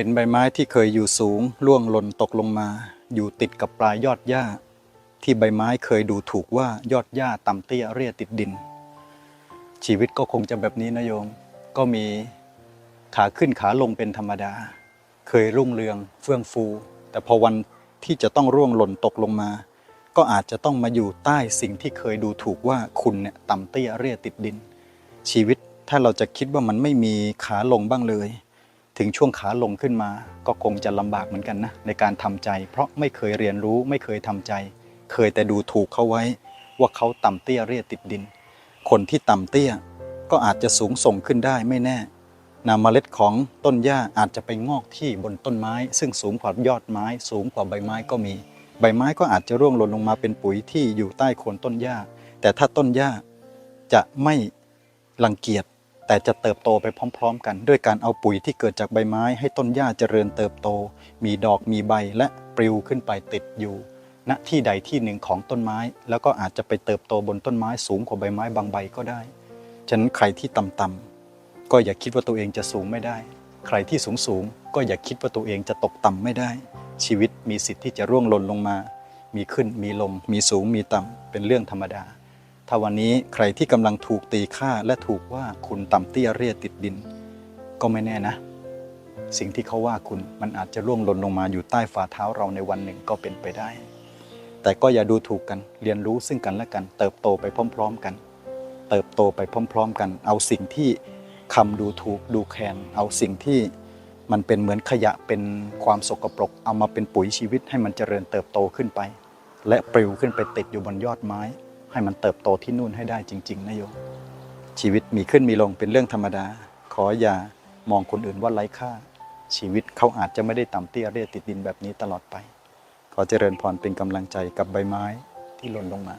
เห็นใบไม้ที่เคยอยู่สูงร่วงหล่นตกลงมา อยู่ติดกับปลายยอดหญ้า ที่ใบไม้เคยดูถูกว่ายอดหญ้าต่ำเตี้ยเรียติดดิน ชีวิตก็คงจะแบบนี้นะโยม ก็มีขาขึ้นขาลงเป็นธรรมดา เคยรุ่งเรืองเฟื่องฟู แต่พอวันที่จะต้องร่วงหล่นตกลงมา ก็อาจจะต้องมาอยู่ใต้สิ่งที่เคยดูถูกว่าคุณเนี่ยต่ำเตี้ยเรียติดดิน ชีวิตถ้าเราจะคิดว่ามันไม่มีขาลงบ้างเลย ถึงช่วงขาลงขึ้นมา ก็คงจะลำบากเหมือนกันนะในการทำใจ เพราะไม่เคยเรียนรู้ไม่เคยทำใจ เคยแต่ดูถูกเขาไว้ ว่าเขาต่ำเตี้ยเรียติดดิน คนที่ต่ำเตี้ยก็อาจจะสูงส่งขึ้นได้ไม่แน่นาเมล็ดของต้นหญ้าอาจจะไปงอกที่บนต้นไม้ ซึ่งสูงกว่ายอดไม้ สูงกว่าใบไม้ก็มี ใบไม้ก็อาจจะร่วงหล่นลงมาเป็นปุ๋ยที่อยู่ใต้โคนต้นหญ้า แต่ถ้าต้นหญ้าจะไม่รังเกียจ แต่จะเติบโตไปพร้อม ๆ กัน ด้วยการเอาปุ๋ยที่เกิดจากใบไม้ ให้ต้นหญ้าเจริญเติบโต มีดอกมีใบและปลิวขึ้นไปติดอยู่ ณที่ใดที่หนึ่งของต้นไม้ แล้วก็อาจจะไปเติบโตบนต้นไม้สูงกว่าใบไม้บางใบก็ได้ ฉะนั้นใครที่ต่ำๆก็อย่าคิดว่าตัวเองจะสูงไม่ได้ ใครที่สูงๆก็อย่าคิดว่าตัวเองจะตกต่ำไม่ได้ ชีวิตมีสิทธิ์ที่จะร่วงหล่นลงมา มีขึ้นมีลง มีสูงมีต่ำเป็นเรื่องธรรมดา ถ้าวันนี้ใครที่กำลังถูกตีค่าและถูกว่าคุณต่ำเตี้ยเรียติดดิน ก็ไม่แน่นะ สิ่งที่เขาว่าคุณมันอาจจะร่วงหล่นลงมาอยู่ใต้ฝ่าเท้าเราในวันหนึ่งก็เป็นไปได้ แต่ก็อย่าดูถูกกันเรียนรู้ซึ่งกันและกัน เติบโตไปพร้อม ๆกัน เติบโตไปพร้อม ๆ กัน เอาสิ่งที่คำดูถูกดูแคลนเอาสิ่งที่มันเป็นเหมือนขยะเป็นความสกปรก เอามาเป็นปุ๋ยชีวิตให้มันเจริญเติบโตขึ้นไป และปลิวขึ้นไปติดอยู่บนยอดไม้ ให้มันเติบโตที่นู่นให้ได้จริง ๆนะโยมชีวิตมีขึ้นมีลงเป็นเรื่องธรรมดา ขออย่ามองคนอื่นว่าไร้ค่า ชีวิตเขาอาจจะไม่ได้ต่ำเตี้ยเรียติดดินแบบนี้ตลอดไป ขอเจริญพรเป็นกำลังใจกับใบไม้ที่หล่นลงมา